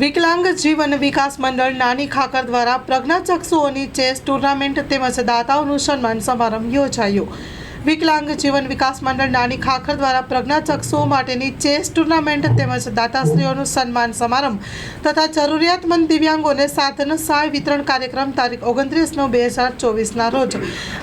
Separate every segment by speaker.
Speaker 1: વિકલાંગ જીવન વિકાસ મંડળ નાની ખાકર દ્વારા પ્રજ્ઞાચક્ષુઓની ચેસ ટુર્નામેન્ટ તેમજ દાતાઓનું સન્માન સમારંભ યોજાયો. વિકલાંગ જીવન વિકાસ મંડળ નાની ખાખર દ્વારા પ્રજ્ઞાચક્ષુઓ માટેની ચેસ ટુર્નામેન્ટ તેમજ દાતાશ્રીઓનું સન્માન સમારંભ તથા જરૂરિયાતમંદ દિવ્યાંગોને સાધન સહાય વિતરણ કાર્યક્રમ તારીખ ઓગણત્રીસ નવ બે હજાર ચોવીસના રોજ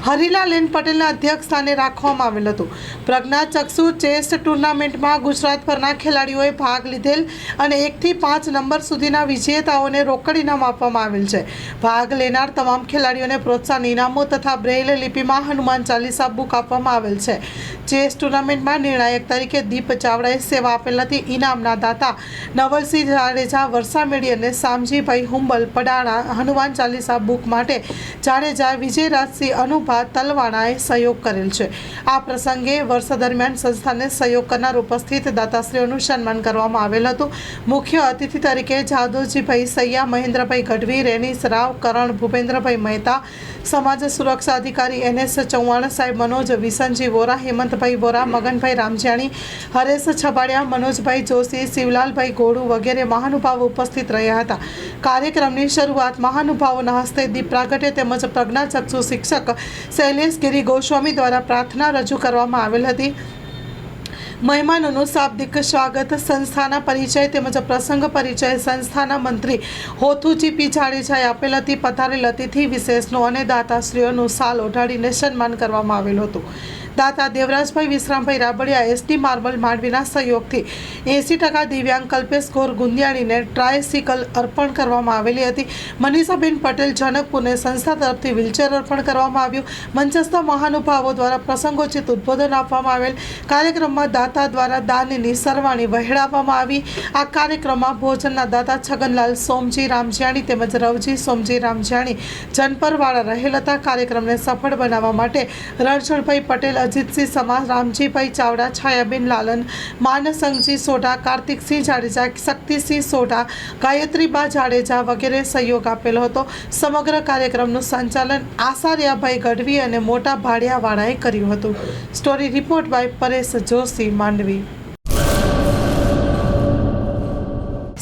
Speaker 1: હરિલાલેન પટેલના અધ્યક્ષ સ્થાને રાખવામાં આવેલ હતું. પ્રજ્ઞાચક્ષુ ચેસ ટુર્નામેન્ટમાં ગુજરાતભરના ખેલાડીઓએ ભાગ લીધેલ અને એકથી પાંચ નંબર સુધીના વિજેતાઓને રોકડ ઇનામ આપવામાં આવેલ છે. ભાગ લેનાર તમામ ખેલાડીઓને પ્રોત્સાહન ઇનામો તથા બ્રેઇલ લિપિમાં હનુમાન ચાલીસા, બુક આપવામાં આવેલ છે. ચેસ ટુર્નામેન્ટમાં નિર્ણાયક તરીકે દીપ ચાવડાએ સેવા આપેલ હતી ઇનામના દાતા નવલસિંહ જાડેજા વર્ષામેડી અને સામજીભાઈ હુંબલ, પડાણા, હનુમાન ચાલીસા બુક માટે જાડેજા, વિજયરાજસિંહ, અનુભા તલવાણાએ સહયોગ કરેલ છે. આ પ્રસંગે વર્ષ દરમિયાન સંસ્થાને સહયોગ કરનાર ઉપસ્થિત દાતાશ્રીઓનું સન્માન કરવામાં આવેલ હતું. મુખ્ય અતિથિ તરીકે જાદવજીભાઈ સૈયા, મહેન્દ્રભાઈ ગઢવી રેનીસ રાવ, કરણ ભૂપેન્દ્રભાઈ મહેતા, સમાજ સુરક્ષા અધિકારી એનએસ ચૌહાણ સાહેબ, મનોજ વિસનજી વોરા, હેમંતભાઈ વોરા, મગનભાઈ રામજાણી હરેશ છબાડિયા, મનોજભાઈ જોશી, શિવલાલભાઈ ગોળુ વગેરે મહાનુભાવો ઉપસ્થિત રહ્યા હતા. કાર્યક્રમની શરૂઆત મહાનુભાવોના હસ્તે દીપ પ્રાગટ્ય તેમજ પ્રજ્ઞાચક્ષુ શિક્ષક શૈલેષ ગિરી ગોસ્વામી દ્વારા પ્રાર્થના રજૂ કરવામાં આવેલ હતી. મહેમાનોનું શાબ્દિક સ્વાગત સંસ્થાના પરિચય તેમજ પ્રસંગ પરિચય સંસ્થાના મંત્રી હોથુજી પી જાડેજાએ આપેલ હતી. પથારેલ અતિથિ વિશેષનું અને દાતાશ્રીઓનું સાલ ઓઢાડીને સન્માન કરવામાં આવેલું હતું. દાતા દેવરાજભાઈ વિશ્રામભાઈ રાબડિયા, એસટી માર્બલ માંડવીના સહયોગથી એંસી ટકા દિવ્યાંગ કલ્પેશ ગોર ગુંદિયાણીને ટ્રાયસિકલ અર્પણ કરવામાં આવેલી હતી. મનીષાબેન પટેલ જનકપુરને સંસ્થા તરફથી વ્હીલચેર અર્પણ કરવામાં આવ્યું. મંચસ્થ મહાનુભાવો દ્વારા પ્રસંગોચિત ઉદ્બોધન આપવામાં આવેલ કાર્યક્રમમાં દાતા દ્વારા દાનની સરવાણી વહેડાવવામાં આવી. આ કાર્યક્રમમાં ભોજનના દાતા છગનલાલ સોમજી રામજાણી તેમજ રવજી સોમજી રામજાણી જનપરવાળા રહેલ હતા. કાર્યક્રમને સફળ બનાવવા માટે રણછોડભાઈ પટેલ અજીતસિંહ સમાજ, રામજીભાઈ ચાવડા, છાયાબેન લાલન, માનસંગજી સોઢા, કાર્તિકસિંહ જાડેજા, શક્તિસિંહ સોઢા, ગાયત્રીબા જાડેજા વગેરે સહયોગ આપેલો હતો. સમગ્ર કાર્યક્રમનું સંચાલન આસાર્યાભાઈ ગઢવી અને મોટા ભાડિયાવાળાએ કર્યું હતું. Story report by Paresh Joshi, Mandvi.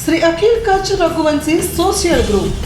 Speaker 1: Shri Akhil Kutch Raghuvanshi social group